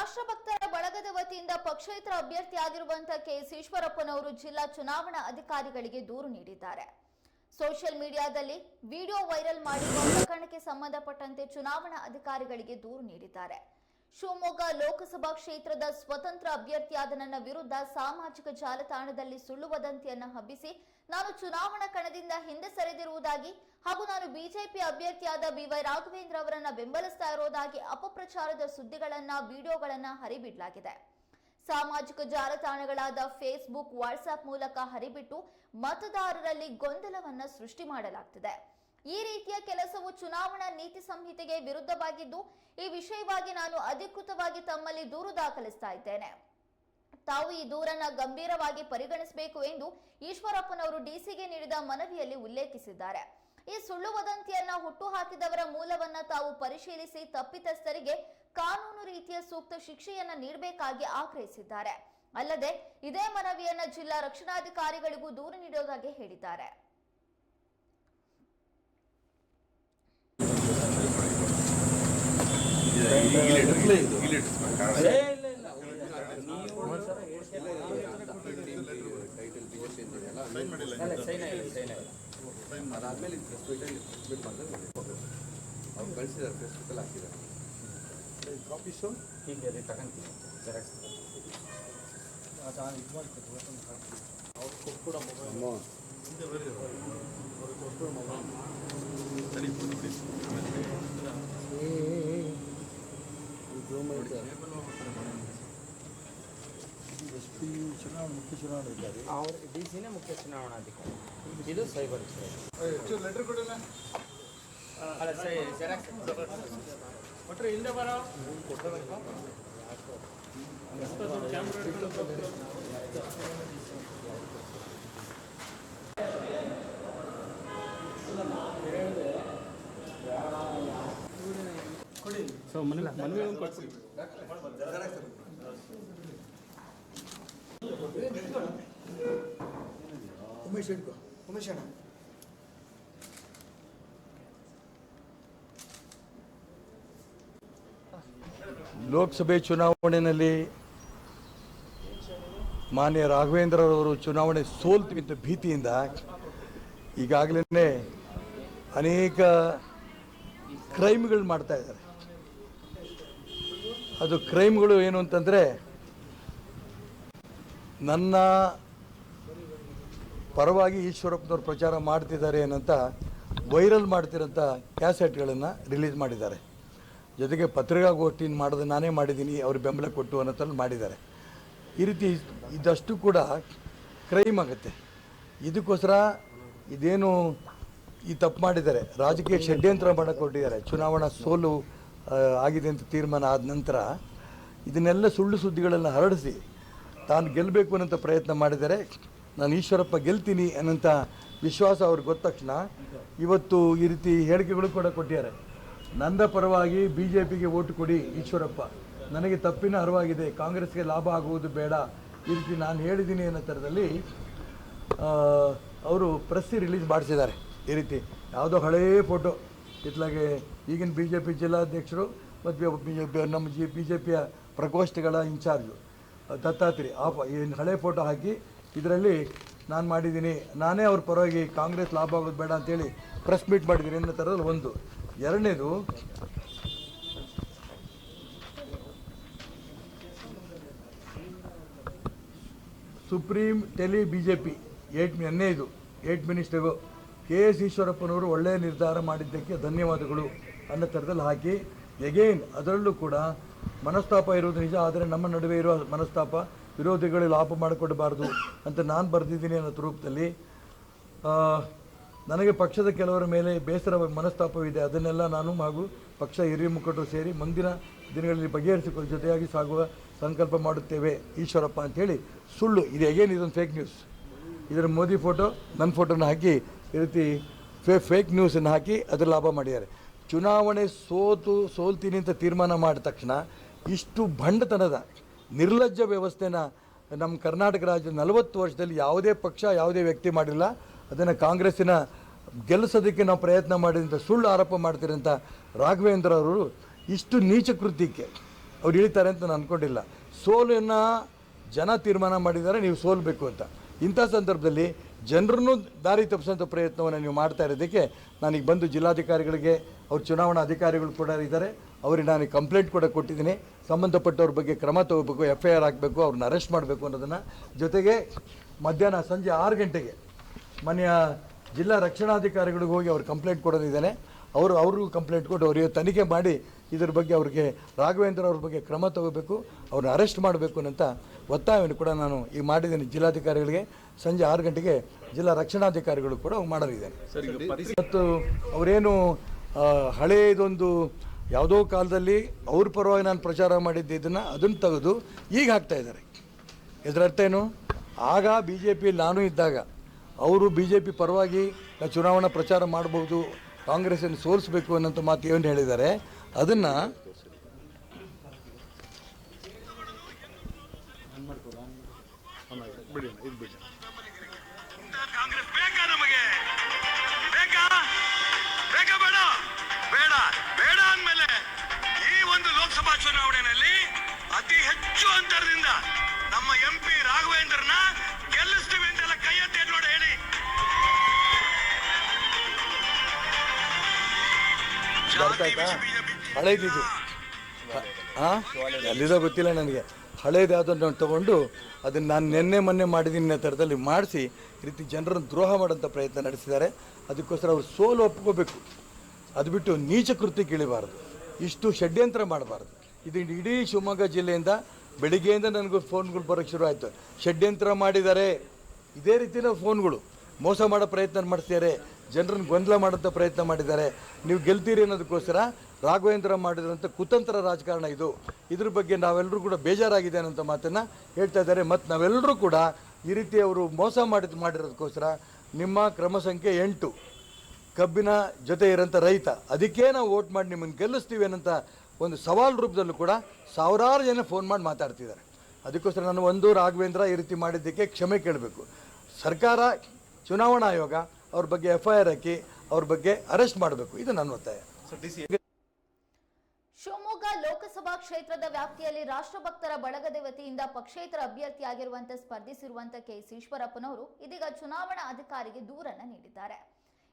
ರಾಷ್ಟ್ರಭಕ್ತರ ಬಳಗದ ವತಿಯಿಂದ ಪಕ್ಷೇತರ ಅಭ್ಯರ್ಥಿಯಾಗಿರುವಂತಹ ಕೆಎಸ್ ಈಶ್ವರಪ್ಪನವರು ಜಿಲ್ಲಾ ಚುನಾವಣಾ ಅಧಿಕಾರಿಗಳಿಗೆ ದೂರು ನೀಡಿದ್ದಾರೆ. ಸೋಷಿಯಲ್ ಮೀಡಿಯಾದಲ್ಲಿ ವಿಡಿಯೋ ವೈರಲ್ ಮಾಡಿ ಪ್ರಕರಣಕ್ಕೆ ಸಂಬಂಧಪಟ್ಟಂತೆ ಚುನಾವಣಾ ಅಧಿಕಾರಿಗಳಿಗೆ ದೂರು ನೀಡಿದ್ದಾರೆ. ಶಿವಮೊಗ್ಗ ಲೋಕಸಭಾ ಕ್ಷೇತ್ರದ ಸ್ವತಂತ್ರ ಅಭ್ಯರ್ಥಿಯಾದ ನನ್ನ ವಿರುದ್ಧ ಸಾಮಾಜಿಕ ಜಾಲತಾಣದಲ್ಲಿ ಸುಳ್ಳು ವದಂತಿಯನ್ನು ಹಬ್ಬಿಸಿ ನಾನು ಚುನಾವಣಾ ಕಣದಿಂದ ಹಿಂದೆ ಸರಿದಿರುವುದಾಗಿ ಹಾಗೂ ನಾನು ಬಿಜೆಪಿ ಅಭ್ಯರ್ಥಿಯಾದ ಬಿವೈ ರಾಘವೇಂದ್ರ ಅವರನ್ನ ಬೆಂಬಲಿಸ್ತಾ ಇರೋದಾಗಿ ಅಪಪ್ರಚಾರದ ಸುದ್ದಿಗಳನ್ನ, ವಿಡಿಯೋಗಳನ್ನ ಹರಿಬಿಡಲಾಗಿದೆ. ಸಾಮಾಜಿಕ ಜಾಲತಾಣಗಳಾದ ಫೇಸ್ಬುಕ್ ವಾಟ್ಸ್ಆಪ್ ಮೂಲಕ ಹರಿಬಿಟ್ಟು ಮತದಾರರಲ್ಲಿ ಗೊಂದಲವನ್ನ ಸೃಷ್ಟಿ ಮಾಡಲಾಗ್ತಿದೆ. ಈ ರೀತಿಯ ಕೆಲಸವು ಚುನಾವಣಾ ನೀತಿ ಸಂಹಿತೆಗೆ ವಿರುದ್ಧವಾಗಿದ್ದು, ಈ ವಿಷಯವಾಗಿ ನಾನು ಅಧಿಕೃತವಾಗಿ ತಮ್ಮಲ್ಲಿ ದೂರು ದಾಖಲಿಸ್ತಾ ಇದ್ದೇನೆ. ತಾವು ಈ ದೂರನ್ನ ಗಂಭೀರವಾಗಿ ಪರಿಗಣಿಸಬೇಕು ಎಂದು ಈಶ್ವರಪ್ಪನವರು ಡಿಸಿಗೆ ನೀಡಿದ ಮನವಿಯಲ್ಲಿ ಉಲ್ಲೇಖಿಸಿದ್ದಾರೆ. ಈ ಸುಳ್ಳು ವದಂತಿಯನ್ನ ಹುಟ್ಟುಹಾಕಿದವರ ಮೂಲವನ್ನ ತಾವು ಪರಿಶೀಲಿಸಿ ತಪ್ಪಿತಸ್ಥರಿಗೆ ಕಾನೂನು ರೀತಿಯ ಸೂಕ್ತ ಶಿಕ್ಷೆಯನ್ನ ನೀಡಬೇಕಾಗಿ ಆಗ್ರಹಿಸಿದ್ದಾರೆ. ಅಲ್ಲದೆ, ಇದೇ ಮನವಿಯನ್ನ ಜಿಲ್ಲಾ ರಕ್ಷಣಾಧಿಕಾರಿಗಳಿಗೂ ದೂರು ನೀಡುವುದಾಗಿ ಹೇಳಿದ್ದಾರೆ. ಅದಾದ್ಮೇಲೆ ಪ್ರೆಸ್ ಮೀಟಲ್ಲಿ ಪ್ರೆಸ್ ಮೀಟ್ ಮಾಡಿದ್ರೆ ಅವ್ರು ಕಳಿಸಿದ್ದಾರೆ ಫೇಸ್ಬುಕ್ಕಲ್ಲಿ ಹಾಕಿದ್ದಾರೆ ಕಾಪೀಸು ಹೀಗೆ ಅದೇ ತಗೊಂತೀನಿ ಜೆರಾಕ್ಸ್ ಅವ್ರು ಕೊಟ್ಬಿಡ ಮೊಬೈಲ್ ಎಸ್ ಪಿ ಮುಖ್ಯ ಚುನಾವಣೆ ಇದ್ದಾರೆ ಅವ್ರು ಡಿ ಸಿನೇ ಮುಖ್ಯ ಚುನಾವಣಾಧಿಕಾರಿ. ಇದು ಸೈಬರ್ ಲೆಟರ್ ಅಲ್ಲ, ಸೈ ಜೆರಾಕ್ಸ್. ಕೊಟ್ಟರೆ ಹಿಂದೆ ಬರೋ. ಉಮೇಶ್ ಹೇಳ್ಕೊ. ಉಮೇಶ್ ಅಣ್ಣ. ಲೋಕಸಭೆ ಚುನಾವಣೆಯಲ್ಲಿ ಮಾನ್ಯ ರಾಘವೇಂದ್ರರವರು ಚುನಾವಣೆ ಸೋಲ್ತೀವಿಂತ ಭೀತಿಯಿಂದ ಈಗಾಗಲೇ ಅನೇಕ ಕ್ರೈಮ್ಗಳು ಮಾಡ್ತಾ ಇದ್ದಾರೆ. ಅದು ಕ್ರೈಮ್ಗಳು ಏನು ಅಂತಂದರೆ ನನ್ನ ಪರವಾಗಿ ಈಶ್ವರಪ್ಪನವ್ರು ಪ್ರಚಾರ ಮಾಡ್ತಿದ್ದಾರೆ ಏನಂತ, ವೈರಲ್ ಮಾಡ್ತಿರೋಂಥ ಕ್ಯಾಸೆಟ್ಗಳನ್ನು ರಿಲೀಸ್ ಮಾಡಿದ್ದಾರೆ. ಜೊತೆಗೆ ಪತ್ರಿಕಾಗೋಷ್ಠಿನ ಮಾಡೋದು ನಾನೇ ಮಾಡಿದ್ದೀನಿ, ಅವ್ರ ಬೆಂಬಲ ಕೊಟ್ಟು ಅನ್ನೋದ್ರಲ್ಲಿ ಮಾಡಿದ್ದಾರೆ. ಈ ರೀತಿ ಇದಷ್ಟು ಕೂಡ ಕ್ರೈಮ್ ಆಗುತ್ತೆ. ಇದಕ್ಕೋಸ್ಕರ ಇದೇನು ಈ ತಪ್ಪು ಮಾಡಿದ್ದಾರೆ. ರಾಜಕೀಯ ಷಡ್ಯಂತ್ರ ಮಾಡಕ್ಕೆ ಕೊಟ್ಟಿದ್ದಾರೆ ಚುನಾವಣಾ ಸೋಲು ಆಗಿದೆ ಅಂತ ತೀರ್ಮಾನ ಆದ ನಂತರ ಇದನ್ನೆಲ್ಲ ಸುಳ್ಳು ಸುದ್ದಿಗಳನ್ನು ಹರಡಿಸಿ, ತಾನು ಗೆಲ್ಲಬೇಕು ಅನ್ನೋಂಥ ಪ್ರಯತ್ನ ಮಾಡಿದರೆ ನಾನು ಈಶ್ವರಪ್ಪ ಗೆಲ್ತೀನಿ ಅನ್ನೋಂಥ ವಿಶ್ವಾಸ ಅವ್ರಿಗೆ ಗೊತ್ತ ತಕ್ಷಣ ಇವತ್ತು ಈ ರೀತಿ ಹೇಳಿಕೆಗಳು ಕೂಡ ಕೊಟ್ಟಿದ್ದಾರೆ. ನಂದ ಪರವಾಗಿ ಬಿ ಜೆ ಪಿಗೆ ಓಟು ಕೊಡಿ ಈಶ್ವರಪ್ಪ. ನನಗೆ ತಪ್ಪಿನ ಅರಿವಾಗಿದೆ, ಕಾಂಗ್ರೆಸ್ಗೆ ಲಾಭ ಆಗುವುದು ಬೇಡ. ಈ ರೀತಿ ನಾನು ಹೇಳಿದ್ದೀನಿ ಅನ್ನೋ ಥರದಲ್ಲಿ ಅವರು ಪ್ರೆಸ್ಸಿ ರಿಲೀಸ್ ಮಾಡಿಸಿದ್ದಾರೆ. ಈ ರೀತಿ ಯಾವುದೋ ಹಳೇ ಫೋಟೋ ಇತ್ಲಾಗೆ ಈಗಿನ ಬಿ ಜೆ ಪಿ ಜಿಲ್ಲಾಧ್ಯಕ್ಷರು ಮತ್ತು ಬಿ ನಮ್ಮ ಜಿ ಬಿ ಜೆ ಪಿಯ ಪ್ರಕೋಷ್ಠಗಳ ಇನ್ಚಾರ್ಜು ದತ್ತಾತ್ರಿ ಆ ಏನು ಹಳೆ ಫೋಟೋ ಹಾಕಿ ಇದರಲ್ಲಿ ನಾನು ಮಾಡಿದ್ದೀನಿ. ನಾನೇ ಅವ್ರ ಪರವಾಗಿ ಕಾಂಗ್ರೆಸ್ ಲಾಭ ಆಗೋದು ಬೇಡ ಅಂತೇಳಿ ಪ್ರೆಸ್ ಮೀಟ್ ಮಾಡಿದ್ದೀನಿ ಅನ್ನೋ ಥರದಲ್ಲಿ ಒಂದು. ಎರಡನೇದು, ಸುಪ್ರೀಂ ಟೆಲಿ ಬಿ ಜೆ ಪಿ ಏಟ್ ಎನ್ನೇ ಇದು ಏಟ್ ಮಿನಿಸ್ಟರ್ಗೂ ಕೆ ಎಸ್ ಈಶ್ವರಪ್ಪನವರು ಒಳ್ಳೆಯ ನಿರ್ಧಾರ ಮಾಡಿದ್ದಕ್ಕೆ ಧನ್ಯವಾದಗಳು. ಅನ್ನೋ ಥರದಲ್ಲಿ ಹಾಕಿ ಎಗೇನ್ ಅದರಲ್ಲೂ ಕೂಡ ಮನಸ್ತಾಪ ಇರೋದು ನಿಜ, ಆದರೆ ನಮ್ಮ ನಡುವೆ ಇರುವ ಮನಸ್ತಾಪ ವಿರೋಧಿಗಳು ಲಾಭ ಮಾಡಿಕೊಡಬಾರ್ದು ಅಂತ ನಾನು ಬರೆದಿದ್ದೀನಿ ಅನ್ನೋ ರೂಪದಲ್ಲಿ ನನಗೆ ಪಕ್ಷದ ಕೆಲವರ ಮೇಲೆ ಬೇಸರ ಮನಸ್ತಾಪವಿದೆ. ಅದನ್ನೆಲ್ಲ ನಾನು ಹಾಗೂ ಪಕ್ಷ ಹಿರಿಯ ಮುಖಂಡರು ಸೇರಿ ಮುಂದಿನ ದಿನಗಳಲ್ಲಿ ಬಗೆಹರಿಸಿಕೊಳ್ಳ ಜೊತೆಯಾಗಿ ಸಾಗುವ ಸಂಕಲ್ಪ ಮಾಡುತ್ತೇವೆ. ಈಶ್ವರಪ್ಪ ಅಂತೇಳಿ ಸುಳ್ಳು. ಇದು ಹೇಗೇನು ಇದೊಂದು ಫೇಕ್ ನ್ಯೂಸ್ ಇದರ ಮೋದಿ ಫೋಟೋ ನನ್ನ ಫೋಟೋನ ಹಾಕಿ, ಈ ರೀತಿ ಫೇ ಫೇಕ್ ನ್ಯೂಸನ್ನು ಹಾಕಿ ಅದರ ಲಾಭ ಮಾಡಿದ್ದಾರೆ. ಚುನಾವಣೆ ಸೋತು ಸೋಲ್ತೀನಿ ಅಂತ ತೀರ್ಮಾನ ಮಾಡಿದ ತಕ್ಷಣ ಇಷ್ಟು ಭಂಡತನದ ನಿರ್ಲಜ್ಜ ವ್ಯವಸ್ಥೆನ ನಮ್ಮ ಕರ್ನಾಟಕ ರಾಜ್ಯದ ನಲವತ್ತು ವರ್ಷದಲ್ಲಿ ಯಾವುದೇ ಪಕ್ಷ, ಯಾವುದೇ ವ್ಯಕ್ತಿ ಮಾಡಿಲ್ಲ. ಅದನ್ನು ಕಾಂಗ್ರೆಸ್ಸಿನ ಗೆಲ್ಲಿಸೋದಕ್ಕೆ ನಾವು ಪ್ರಯತ್ನ ಮಾಡಿದಂಥ ಸುಳ್ಳು ಆರೋಪ ಮಾಡ್ತಿರೋಂಥ ರಾಘವೇಂದ್ರ ಅವರು ಇಷ್ಟು ನೀಚ ಕೃತ್ಯಕ್ಕೆ ಅವ್ರು ಇಳಿತಾರೆ ಅಂತ ನಾನು ಅಂದ್ಕೊಂಡಿಲ್ಲ ಸೋಲನ್ನು ಜನ ತೀರ್ಮಾನ ಮಾಡಿದ್ದಾರೆ, ನೀವು ಸೋಲಬೇಕು ಅಂತ. ಇಂಥ ಸಂದರ್ಭದಲ್ಲಿ ಜನರನ್ನು ದಾರಿ ತಪ್ಪಿಸೋಂಥ ಪ್ರಯತ್ನವನ್ನು ನೀವು ಮಾಡ್ತಾ ಇರೋದಕ್ಕೆ ನಾನೀಗ ಬಂದು ಜಿಲ್ಲಾಧಿಕಾರಿಗಳಿಗೆ, ಅವ್ರ ಚುನಾವಣಾ ಅಧಿಕಾರಿಗಳು ಕೂಡ ಇದ್ದಾರೆ. ಅವ್ರಿಗೆ ನಾನು ಕಂಪ್ಲೇಂಟ್ ಕೂಡ ಕೊಟ್ಟಿದ್ದೀನಿ. ಸಂಬಂಧಪಟ್ಟವ್ರ ಬಗ್ಗೆ ಕ್ರಮ ತಗೋಬೇಕು ಎಫ್ ಐ ಆರ್ ಹಾಕಬೇಕು, ಅವ್ರನ್ನ ಅರೆಸ್ಟ್ ಮಾಡಬೇಕು ಅನ್ನೋದನ್ನು. ಜೊತೆಗೆ ಮಧ್ಯಾಹ್ನ ಸಂಜೆ ಆರು ಗಂಟೆಗೆ ಮನೆಯ ಜಿಲ್ಲಾ ರಕ್ಷಣಾಧಿಕಾರಿಗಳಿಗೆ ಹೋಗಿ ಅವ್ರು ಕಂಪ್ಲೇಂಟ್ ಕೊಡೋದಿದ್ದಾನೆ. ಅವರು, ಅವ್ರಿಗೂ ಕಂಪ್ಲೇಂಟ್ ಕೊಟ್ಟು ಅವರಿಗೆ ತನಿಖೆ ಮಾಡಿ ಇದ್ರ ಬಗ್ಗೆ ಅವ್ರಿಗೆ ರಾಘವೇಂದ್ರ ಅವ್ರ ಬಗ್ಗೆ ಕ್ರಮ ತಗೋಬೇಕು, ಅವ್ರನ್ನ ಅರೆಸ್ಟ್ ಮಾಡಬೇಕು ಅಂತ ಒತ್ತಾಯವನ್ನು ಕೂಡ ನಾನು ಈಗ ಮಾಡಿದ್ದೇನೆ. ಜಿಲ್ಲಾಧಿಕಾರಿಗಳಿಗೆ ಸಂಜೆ ಆರು ಗಂಟೆಗೆ ಜಿಲ್ಲಾ ರಕ್ಷಣಾಧಿಕಾರಿಗಳು ಕೂಡ ಮಾಡಲಿದ್ದೇನೆ ಮತ್ತು ಅವರೇನು ಹಳೆಯದೊಂದು ಯಾವುದೋ ಕಾಲದಲ್ಲಿ ಅವ್ರ ಪರವಾಗಿ ನಾನು ಪ್ರಚಾರ ಮಾಡಿದ್ದೆ ಇದನ್ನು ಅದನ್ನು ತೆಗೆದು ಈಗ ಹಾಕ್ತಾ ಇದ್ದಾರೆ. ಇದರ ಅರ್ಥ ಏನು? ಆಗ ಬಿ ಜೆ ಪಿ ನಾನು ಇದ್ದಾಗ ಅವರು ಬಿ ಜೆ ಪಿ ಪರವಾಗಿ ನಾವು ಚುನಾವಣಾ ಪ್ರಚಾರ ಮಾಡ್ಬೋದು ಕಾಂಗ್ರೆಸ್ಸನ್ನು ಸೋಲಿಸಬೇಕು ಅನ್ನೋಂಥ ಮಾತು ಏನು ಹೇಳಿದ್ದಾರೆ? ಅದನ್ನು ಬೇಡ ಬೇಡ. ಬೇಡ? ಅಂದ್ಮೇಲೆ ಈ ಒಂದು ಲೋಕಸಭಾ ಚುನಾವಣೆಯಲ್ಲಿ ಅತಿ ಹೆಚ್ಚು ಅಂತರದಿಂದ ನಮ್ಮ ಎಂ ಪಿ ರಾಘವೇಂದ್ರನ ಗೆಲ್ಲಿಸ್ತೀವಿ ಅಂತೆಲ್ಲ ಕೈ ಎತ್ತಿ ನೋಡಿ ಹೇಳಿ. ಹಳೇದಿದು. ಹಾ? ಎಲ್ಲಿದೋ ಗೊತ್ತಿಲ್ಲ ನನಗೆ. ಹಳೇದು ಯಾವುದನ್ನು ತಗೊಂಡು ಅದನ್ನು ನಾನು ನಿನ್ನೆ ಮೊನ್ನೆ ಮಾಡಿದ್ದೀನಿ ಥರದಲ್ಲಿ ಮಾಡಿಸಿ, ಈ ರೀತಿ ಜನರನ್ನು ದ್ರೋಹ ಮಾಡೋಂಥ ಪ್ರಯತ್ನ ನಡೆಸಿದ್ದಾರೆ. ಅದಕ್ಕೋಸ್ಕರ ಅವರು ಸೋಲು ಒಪ್ಕೋಬೇಕು. ಅದು ಬಿಟ್ಟು ನೀಚ ಕೃತಿ ಇಳಿಬಾರ್ದು ಇಷ್ಟು ಷಡ್ಯಂತ್ರ ಮಾಡಬಾರ್ದು. ಇದು ಇಡೀ ಶಿವಮೊಗ್ಗ ಜಿಲ್ಲೆಯಿಂದ ಬೆಳಿಗ್ಗೆಯಿಂದ ನನಗೂ ಫೋನ್ಗಳು ಬರೋಕ್ಕೆ ಶುರು ಆಯಿತು. ಷಡ್ಯಂತ್ರ ಮಾಡಿದ್ದಾರೆ. ಇದೇ ರೀತಿಯ ಫೋನ್ಗಳು ಮೋಸ ಮಾಡೋ ಪ್ರಯತ್ನ ಮಾಡ್ತಿದ್ದಾರೆ. ಜನರನ್ನು ಗೊಂದಲ ಮಾಡೋಂಥ ಪ್ರಯತ್ನ ಮಾಡಿದ್ದಾರೆ. ನೀವು ಗೆಲ್ತೀರಿ ಅನ್ನೋದಕ್ಕೋಸ್ಕರ ರಾಘವೇಂದ್ರ ಮಾಡಿದಂಥ ಕುತಂತ್ರ ರಾಜಕಾರಣ ಇದು. ಇದ್ರ ಬಗ್ಗೆ ನಾವೆಲ್ಲರೂ ಕೂಡ ಬೇಜಾರಾಗಿದೆ ಅನ್ನೋಂಥ ಮಾತನ್ನು ಹೇಳ್ತಾ ಇದ್ದಾರೆ. ಮತ್ತು ನಾವೆಲ್ಲರೂ ಕೂಡ ಈ ರೀತಿ ಅವರು ಮೋಸ ಮಾಡಿ ಮಾಡಿರೋದಕ್ಕೋಸ್ಕರ ನಿಮ್ಮ ಕ್ರಮ ಸಂಖ್ಯೆ ಎಂಟು. ಕಬ್ಬಿನ ಜೊತೆ ಇರೋಂಥ ರೈತ, ಅದಕ್ಕೆ ನಾವು ವೋಟ್ ಮಾಡಿ ನಿಮ್ಮನ್ನು ಗೆಲ್ಲಿಸ್ತೀವಿ ಅನ್ನೋಂಥ ಒಂದು ಸವಾಲು ರೂಪದಲ್ಲೂ ಕೂಡ ಸಾವಿರಾರು ಜನ ಫೋನ್ ಮಾಡಿ ಮಾತಾಡ್ತಿದ್ದಾರೆ. ಅದಕ್ಕೋಸ್ಕರ ನಾನು ಒಂದು ರಾಘವೇಂದ್ರ ಈ ರೀತಿ ಮಾಡಿದ್ದಕ್ಕೆ ಕ್ಷಮೆ ಕೇಳಬೇಕು. ಸರ್ಕಾರ ಚುನಾವಣಾ ಆಯೋಗ ಅವ್ರ ಬಗ್ಗೆ ಎಫ್ ಐ ಆರ್ ಹಾಕಿ ಅವ್ರ ಬಗ್ಗೆ ಅರೆಸ್ಟ್ ಮಾಡಬೇಕು. ಇದು ನನ್ನ ಒತ್ತಾಯ. ಶಿವಮೊಗ್ಗ ಲೋಕಸಭಾ ಕ್ಷೇತ್ರದ ವ್ಯಾಪ್ತಿಯಲ್ಲಿ ರಾಷ್ಟ್ರಭಕ್ತರ ಬಳಗದ ವತಿಯಿಂದ ಪಕ್ಷೇತರ ಅಭ್ಯರ್ಥಿಯಾಗಿರುವಂತೆ ಸ್ಪರ್ಧಿಸಿರುವಂತ ಕೆಎಸ್ ಈಶ್ವರಪ್ಪನವರು ಇದೀಗ ಚುನಾವಣಾ ಅಧಿಕಾರಿಗೆ ದೂರನ್ನ ನೀಡಿದ್ದಾರೆ.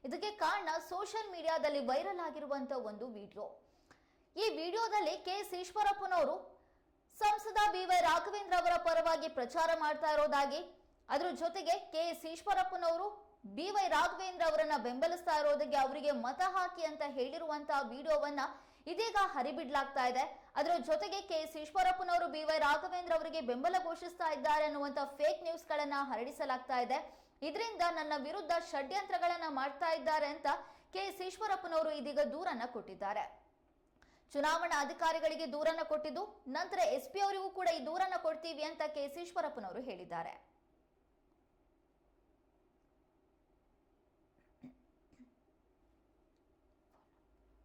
ಇದಕ್ಕೆ ಕಾರಣ ಸೋಷಿಯಲ್ ಮೀಡಿಯಾದಲ್ಲಿ ವೈರಲ್ ಆಗಿರುವಂತ ಒಂದು ವಿಡಿಯೋ. ಈ ವಿಡಿಯೋದಲ್ಲಿ ಕೆಎಸ್ ಈಶ್ವರಪ್ಪನವರು ಸಂಸದ ಬಿವೈ ರಾಘವೇಂದ್ರ ಅವರ ಪರವಾಗಿ ಪ್ರಚಾರ ಮಾಡ್ತಾ ಇರೋದಾಗಿ ಅದ್ರ ಜೊತೆಗೆ ಕೆ ಎಸ್ ಈಶ್ವರಪ್ಪನವರು ಬಿವೈ ರಾಘವೇಂದ್ರ ಅವರನ್ನ ಬೆಂಬಲಿಸ್ತಾ ಇರೋದಕ್ಕೆ ಅವರಿಗೆ ಮತ ಹಾಕಿ ಅಂತ ಹೇಳಿರುವಂತಹ ವಿಡಿಯೋವನ್ನ ಇದೀಗ ಹರಿಬಿಡ್ಲಾಗ್ತಾ ಇದೆ. ಅದರ ಜೊತೆಗೆ ಕೆ ಎಸ್ ಈಶ್ವರಪ್ಪನವರು ಬಿವೈ ರಾಘವೇಂದ್ರ ಅವರಿಗೆ ಬೆಂಬಲ ಘೋಷಿಸ್ತಾ ಇದ್ದಾರೆ ಅನ್ನುವಂತ ಫೇಕ್ ನ್ಯೂಸ್ ಗಳನ್ನ ಹರಡಿಸಲಾಗ್ತಾ ಇದೆ. ಇದರಿಂದ ನನ್ನ ವಿರುದ್ಧ ಷಡ್ಯಂತ್ರಗಳನ್ನ ಮಾಡ್ತಾ ಇದ್ದಾರೆ ಅಂತ ಕೆ ಎಸ್ ಈಶ್ವರಪ್ಪನವರು ಇದೀಗ ದೂರನ್ನ ಕೊಟ್ಟಿದ್ದಾರೆ. ಚುನಾವಣಾ ಅಧಿಕಾರಿಗಳಿಗೆ ದೂರನ್ನ ಕೊಟ್ಟಿದ್ದು, ನಂತರ ಎಸ್ಪಿ ಅವರಿಗೂ ಕೂಡ ಈ ದೂರನ್ನ ಕೊಡ್ತೀವಿ ಅಂತ ಕೆ ಎಸ್ ಈಶ್ವರಪ್ಪನವರು ಹೇಳಿದ್ದಾರೆ.